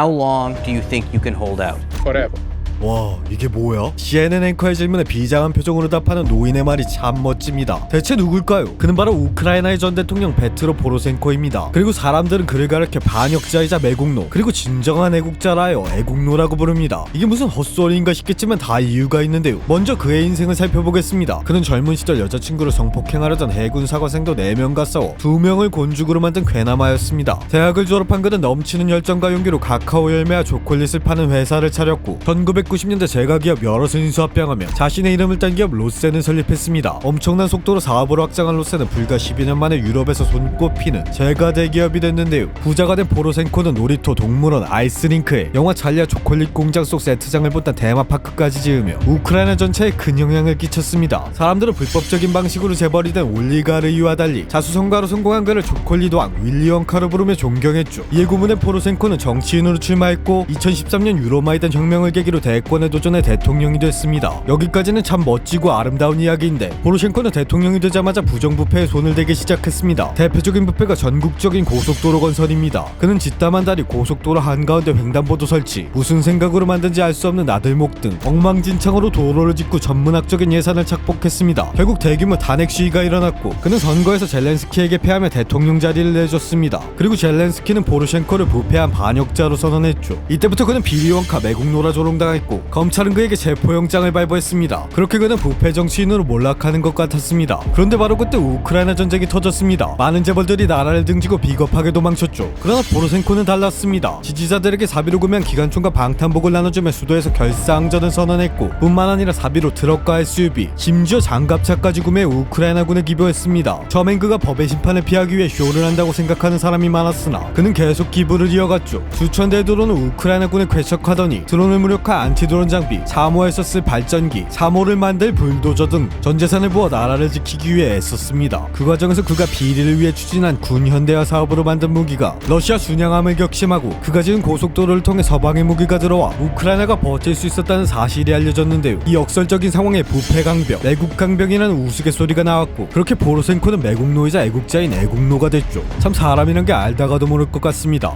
How long do you think you can hold out? forever. 와 이게 뭐야? CNN 앵커의 질문에 비장한 표정으로 답하는 노인의 말이 참 멋집니다. 대체 누굴까요? 그는 바로 우크라이나의 전 대통령 베트로 포로센코입니다. 그리고 사람들은 그를 가르켜 반역자이자 매국노 그리고 진정한 애국자라 하여 애국노라고 부릅니다. 이게 무슨 헛소리인가 싶겠지만 다 이유가 있는데요. 먼저 그의 인생을 살펴보겠습니다. 그는 젊은 시절 여자친구를 성폭행하려던 해군 사관생도 4명과 싸워 2명을 곤죽으로 만든 괴나마였습니다. 대학을 졸업한 그는 넘치는 열정과 용기로 카카오 열매와 초콜릿을 파는 회사를 차렸고 1990년대 제과기업 여럿을 인수합병하며 자신의 이름을 딴 기업 로센을 설립했습니다. 엄청난 속도로 사업으로 확장한 로센은 불과 12년 만에 유럽에서 손꼽히는 제과 대기업이 됐는데요. 부자가 된 포로센코는 놀이터, 동물원, 아이스링크에 영화 찰리아 초콜릿 공장 속 세트장을 본단 테마파크까지 지으며 우크라이나 전체에 큰 영향을 끼쳤습니다. 사람들은 불법적인 방식으로 재벌이 된 올리가르이와 달리 자수성가로 성공한 그를 초콜릿 왕 윌리 원카로 부르며 존경했죠. 이에 고문된 포로센코는 정치인으로 출마했고 2013년 유로마이단 혁명을 계기로 대 권에 도전해 대통령이 됐습니다. 여기까지는 참 멋지고 아름다운 이야기인데 포로셴코는 대통령이 되자마자 부정부패에 손을 대기 시작했습니다. 대표적인 부패가 전국적인 고속도로 건설입니다. 그는 짓담한 다리 고속도로 한가운데 횡단보도 설치 무슨 생각으로 만든지 알 수 없는 나들목 등 엉망진창으로 도로를 짓고 전문학적인 예산을 착복했습니다. 결국 대규모 탄핵 시위가 일어났고 그는 선거에서 젤렌스키에게 패하며 대통령 자리를 내줬습니다. 그리고 젤렌스키는 포르셴코를 부패한 반역자로 선언했죠. 이때부터 그는 비리원카 매국노라 조롱당했고 검찰은 그에게 체포영장을 발부했습니다. 그렇게 그는 부패 정치인으로 몰락하는 것 같았습니다. 그런데 바로 그때 우크라이나 전쟁이 터졌습니다. 많은 재벌들이 나라를 등지고 비겁하게 도망쳤죠. 그러나 포르셴코는 달랐습니다. 지지자들에게 사비로 구매한 기관총과 방탄복을 나눠주며 수도에서 결사항전을 선언했고 뿐만 아니라 사비로 트럭과 SUV 심지어 장갑차까지 구매해 우크라이나군에 기부했습니다. 처음엔 그가 법의 심판을 피하기 위해 쇼를 한다고 생각하는 사람이 많았으나 그는 계속 기부를 이어갔죠. 수천 대의 드론을 우크라이나군에 궤적하더니 드론을 무력화 안 티드론 장비, 사모에서 쓸 발전기, 사모를 만들 불도저 등 전 재산을 부어 나라를 지키기 위해 애썼습니다. 그 과정에서 그가 비리를 위해 추진한 군 현대화 사업으로 만든 무기가 러시아 순양함을 격심하고 그가 지은 고속도로를 통해 서방의 무기가 들어와 우크라이나가 버틸 수 있었다는 사실이 알려졌는데요. 이 역설적인 상황에 부패 강병, 매국 강병이라는 우스갯소리가 나왔고 그렇게 포로센코는 매국노이자 애국자인 애국노가 됐죠. 참 사람이란 게 알다가도 모를 것 같습니다.